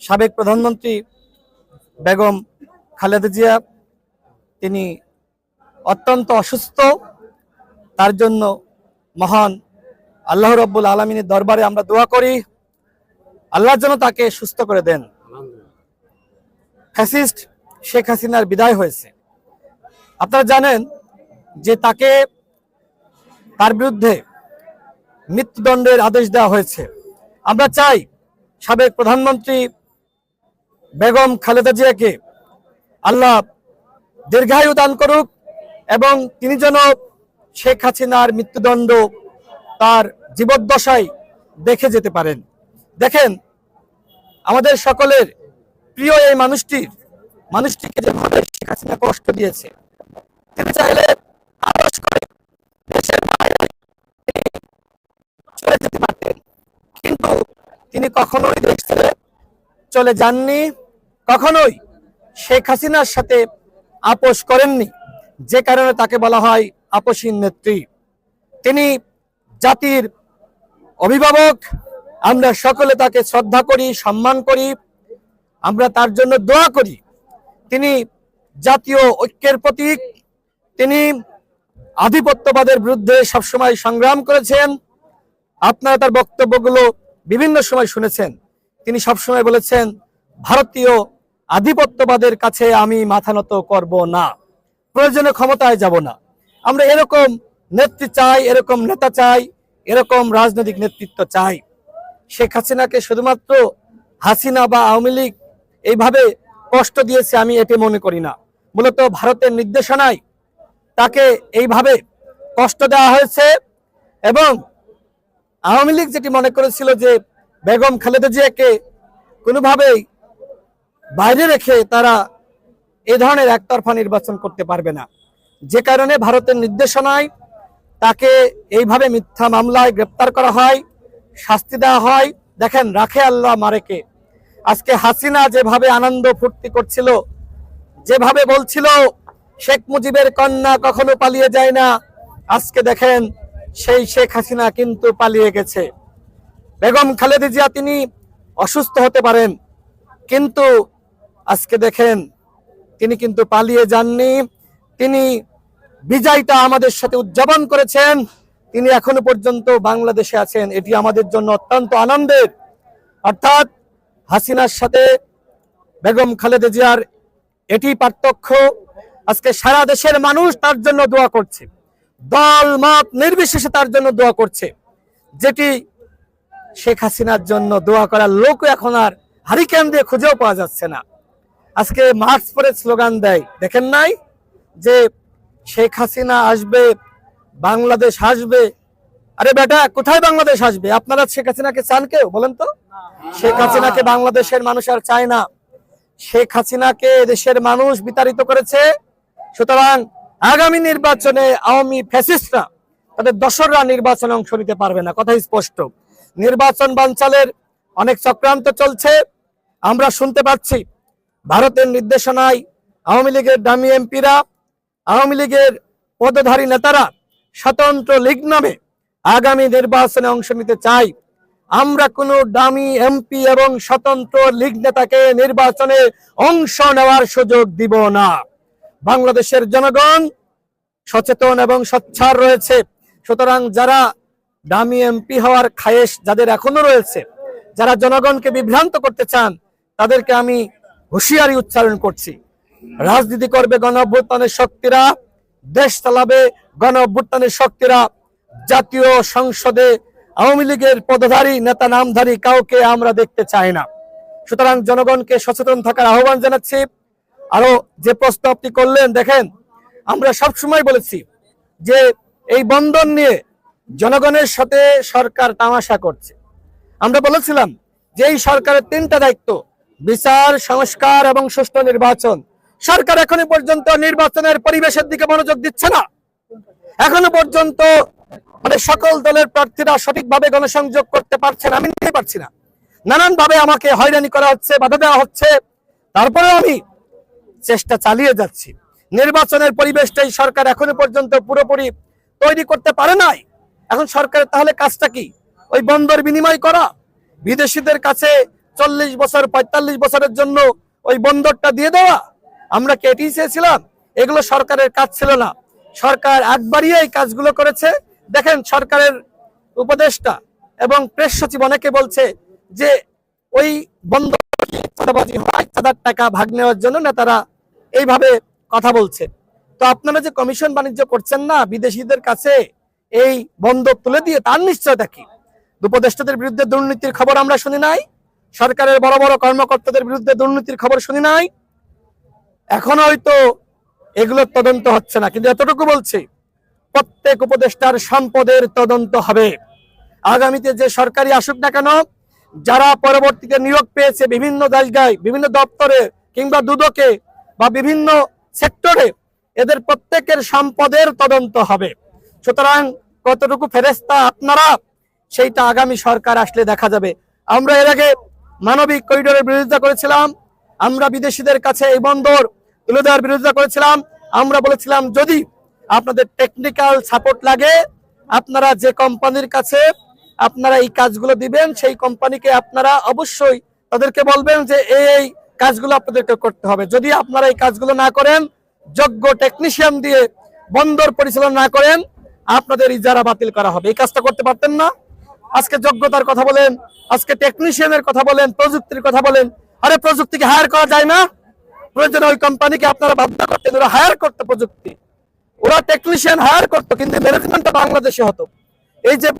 সাবেক প্রধানমন্ত্রী বেগম খালেদা জিয়া, তিনি অত্যন্ত অসুস্থ। তার জন্য মহান আল্লাহ রব্বুল আলমিনের দরবারে আমরা দোয়া করি। আল্লাহ যেন তাকে সুস্থ করে দেন। ফ্যাসিস্ট শেখ হাসিনার বিদায় হয়েছে। আপনারা জানেন যে তাকে তার বিরুদ্ধে মৃত্যুদণ্ডের আদেশ দেওয়া হয়েছে। আমরা চাই সাবেক প্রধানমন্ত্রী বেগম খালেদা জিয়াকে আল্লাহ দীর্ঘায়ু দান করুক এবং তিনি যেন শেখ হাসিনার মৃত্যুদণ্ড তার জীবদ্দশায় দেখে যেতে পারেন। দেখেন, আমাদের সকলের প্রিয় এই মানুষটির মানুষটিকে যেভাবে শেখ হাসিনা কষ্ট দিয়েছে, তিনি চাইলে করে দেশের বাইরে কিন্তু তিনি কখনোই দেশ চলে যাননি। কখনোই শেখ হাসিনার সাথে আপোষ করেননি। যে কারণে তাকে বলা হয় আপোষহীন নেত্রী। তিনি জাতির অভিভাবক। আমরা সকলে তাকে শ্রদ্ধা করি, সম্মান করি। আমরা তার জন্য দোয়া করি। তিনি জাতীয় ঐক্যের প্রতীক। তিনি আধিপত্যবাদের বিরুদ্ধে সবসময় সংগ্রাম করেছেন। আপনারা তার বক্তব্যগুলো বিভিন্ন সময় শুনেছেন। তিনি সবসময় বলেছেন, ভারতীয় আধিপত্যবাদের কাছে আমি মাথা নত করব না। প্রয়োজনে ক্ষমতায় যাব না। আমরা এরকম নেত্রী চাই, এরকম নেতা চাই, এরকম রাজনৈতিক নেতৃত্ব চাই। শেখ হাসিনাকে শুধুমাত্র হাসিনা বা আওয়ামী লীগ এইভাবে কষ্ট দিয়েছে আমি এটি মনে করি না। মূলত ভারতের নির্দেশনায় তাকে এইভাবে কষ্ট দেওয়া হয়েছে এবং আওয়ামী লীগ যেটি মনে করেছিল যে বেগম খালেদা জিয়াকে কোনোভাবেই বাইরে রেখে তারা এ ধরনের একতরফা নির্বাচন করতে পারবে না। যে কারণে ভারতের নির্দেশনায় তাকে এইভাবে মিথ্যা মামলায় গ্রেপ্তার করা হয়, শাস্তি দেওয়া হয়। দেখেন, রাখে আল্লাহ মারেকে। আজকে হাসিনা যেভাবে আনন্দ ফুর্তি করছিল, যেভাবে বলছিল, শেখ মুজিবের কন্যা কখনো পালিয়ে যায় না। আজকে দেখেন, সেই শেখ হাসিনা কিন্তু পালিয়ে গেছে। বেগম খালেদা জিয়া তিনি অসুস্থ হতে পারেন, কিন্তু আজকে দেখেন, তিনি কিন্তু পালিয়ে যাননি। তিনি বিজয়টা আমাদের সাথে উদযাপন করেছেন। তিনি এখনও পর্যন্ত বাংলাদেশে আছেন। এটি আমাদের জন্য অত্যন্ত আনন্দের। অর্থাৎ হাসিনার সাথে বেগম খালেদা জিয়ার এটি পার্থক্য। আজকে সারা দেশের মানুষ তার জন্য দোয়া করছে। দল, মত নির্বিশেষে তার জন্য দোয়া করছে। যেটি শেখ হাসিনার জন্য দোয়া করার লোক এখন আর হারিকেন দিয়ে খুঁজেও পাওয়া যাচ্ছে না। আজকে মার্চ পরে স্লোগান দেয়। দেখেন নাই যে শেখ হাসিনা আসবে, বাংলাদেশ আসবে। আরে বেটা, কোথায় বাংলাদেশ আসবে? আপনারা শেখ হাসিনাকে চান কেউ? বলেন তো। শেখ হাসিনাকে বাংলাদেশের মানুষ আর চায় না। শেখ হাসিনাকে দেশের মানুষ বিতাড়িত করেছে। সুতরাং আগামী নির্বাচনে আওয়ামী ফ্যাসিস্টরা তাদের দশররা নির্বাচনে অংশ নিতে পারবে না। কথাই স্পষ্ট। নির্বাচন বানচালের অনেক চক্রান্ত চলছে। আমরা শুনতে পাচ্ছি ভারতের নির্দেশনায় আওয়ামী লীগের দামি এমপিরা, আওয়ামী লীগের পদধারী নেতারা স্বতন্ত্র লীগ নামে আগামী নির্বাচনে অংশ নিতে চাই আমরা কোনো দামি এমপি এবং স্বতন্ত্র লীগ নেতাকে নির্বাচনে অংশ নেওয়ার সুযোগ দিব না। বাংলাদেশের জনগণ সচেতন এবং সচ্ছার রয়েছে। সুতরাং যারা দামি এমপি হওয়ার খায়েশ যাদের এখনও রয়েছে, যারা জনগণকে বিভ্রান্ত করতে চান, তাদেরকে আমি হুঁশিয়ারি উচ্চারণ করছি। রাজনীতি করবে গণ অভ্যুত্থানের শক্তিরা, দেশ চালাবে গণ অভ্যুত্থানের শক্তিরা। জাতীয় সংসদে আওয়ামী লীগের পদধারী, নেতা নামধারী কাউকে আমরা দেখতে চাই না। সুতরাং জনগণকে সচেতন থাকার আহ্বান জানাচ্ছি। আরও যে প্রস্তাবটি করলেন, দেখেন, আমরা সব সময় বলেছি যে এই বন্ধন নিয়ে জনগণের সাথে সরকার তামাশা করছে। আমরা বলেছিলাম যে এই সরকারের তিনটা দায়িত্ব বিচার, সংস্কার এবং সুষ্ঠু নির্বাচন। সরকার এখনও পর্যন্ত নির্বাচনের পরিবেশের দিকে মনোযোগ দিচ্ছে না। এখনও পর্যন্ত মানে সকল দলের প্রার্থীরা সঠিকভাবে গণসংযোগ করতে পারছেন আমি নিতে পারছি না। নানান ভাবে আমাকে হয়রানি করা হচ্ছে, বাধা দেওয়া হচ্ছে। তারপরেও আমি চেষ্টা চালিয়ে যাচ্ছি। নির্বাচনের পরিবেশটাই সরকার এখনও পর্যন্ত পুরোপুরি তৈরি করতে পারে নাই। এখন সরকারের তাহলে কাজটা কি? ওই বন্দর বিনিময় করা? বিদেশিদের কাছে চল্লিশ বছর, পঁয়তাল্লিশ বছরের জন্য ওই বন্দরটা দিয়ে দেওয়া। আমরা কি এটি চেয়েছিলাম, এগুলো সরকারের কাজ ছিল না। সরকার একবারই এই কাজগুলো করেছে। দেখেন সরকারের উপদেষ্টা এবং প্রেস সচিব অনেকে বলছে যে ওই বন্ধ চাঁদাবাজি হয় টাকা ভাগ নেওয়ার জন্য নেতারা এইভাবে কথা বলছে। তো আপনারা যে কমিশন বাণিজ্য করছেন না, বিদেশিদের কাছে এই বন্ধক তুলে দিয়ে তার নিশ্চয়তা কি? উপদেষ্টাদের বিরুদ্ধে দুর্নীতির খবর আমরা শুনি নাই। সরকারের বড় বড় কর্মকর্তাদের বিরুদ্ধে দুর্নীতির খবর শুনি নাই। এখন হয়তো এগুলোর তদন্ত হচ্ছে না, কিন্তু এতটুকু বলছি, প্রত্যেক উপদেষ্টার সম্পদের তদন্ত হবে। আগামীতে যে সরকারি আসুক না কেন, যারা পরবর্তীতে নিয়োগ পেয়েছে বিভিন্ন জায়গায়, বিভিন্ন দপ্তরে কিংবা দুদকে বা বিভিন্ন সেক্টরে, এদের প্রত্যেকের সম্পদের তদন্ত হবে। সুতরাং কতটুকু ফেরেস্তা আপনারা, সেইটা আগামী সরকার আসলে দেখা যাবে। আমরা এর আগে মানবিক করিডোরের বিরোধিতা করেছিলাম। আমরা বিদেশিদের কাছে এই বন্দর তুলে দেওয়ার বিরোধিতা করেছিলাম। আমরা বলেছিলাম, যদি আপনাদের টেকনিক্যাল সাপোর্ট লাগে, আপনারা যে কোম্পানির কাছে আপনারা এই কাজগুলো দিবেন, সেই কোম্পানিকে আপনারা অবশ্যই তাদেরকে বলবেন যে, এই কাজগুলো আপনাদেরকে করতে হবে। যদি আপনারা এই কাজগুলো না করেন, যোগ্য টেকনিশিয়ান দিয়ে বন্দর পরিচালনা না করেন, আপনাদের ইজারা বাতিল করা হবে। এই কাজটা করতে পারতেন না। আজকে যোগ্যতার কথা বলেন, আজকে টেকনিশিয়ানের কথা বলেন, প্রযুক্তির কথা বলেন, আরে প্রযুক্তিকে হায়ার করা যায় না? প্রয়োজনে ওই কোম্পানিকে আপনারা বাধ্য করতেন ওরা হায়ার করতো প্রযুক্তি। ওরা টেকনিশিয়ান হায়ার করতো, কিন্তু ম্যানেজমেন্টটা বাংলাদেশে হতো। এই যে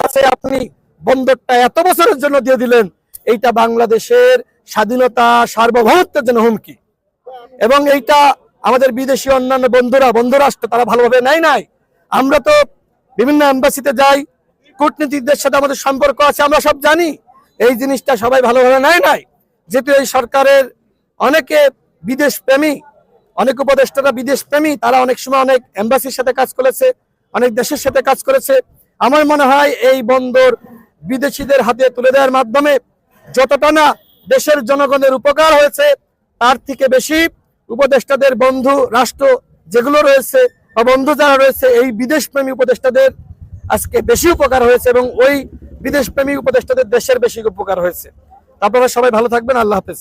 কাছে আপনি বন্দরটা এত বছরের জন্য দিয়ে দিলেন, এইটা বাংলাদেশের স্বাধীনতা সার্বভৌমত্বের জন্য হুমকি। এবং এইটা আমাদের বিদেশি অন্যান্য বন্ধুরা, বন্ধুরাষ্ট্র, তারা ভালোভাবে নেয় নাই। আমরা তো বিভিন্ন এম্বাসিতে যাই কূটনীতিকদের সাথে আমাদের সম্পর্ক আছে, আমরা সব জানি। এই জিনিসটা সবাই ভালোভাবে নেয় নাই। যেহেতু এই সরকারের অনেকে বিদেশ প্রেমী অনেক উপদেষ্টারা বিদেশ প্রেমী তারা অনেক সময় অনেক এম্বাসির সাথে কাজ করেছে, অনেক দেশের সাথে কাজ করেছে। আমার মনে হয় এই বন্দর বিদেশিদের হাতে তুলে দেওয়ার মাধ্যমে যতটা না দেশের জনগণের উপকার হয়েছে, তার থেকে বেশি উপদেষ্টাদের বন্ধু, রাষ্ট্র যেগুলো রয়েছে বা বন্ধু যারা রয়েছে, এই বিদেশ প্রেমী উপদেষ্টাদের আজকে বেশি উপকার হয়েছে এবং ওই বিদেশ প্রেমী উপদেষ্টাদের দেশের বেশি উপকার হয়েছে। আপনারা সবাই ভালো থাকবেন, আল্লাহ হাফেজ।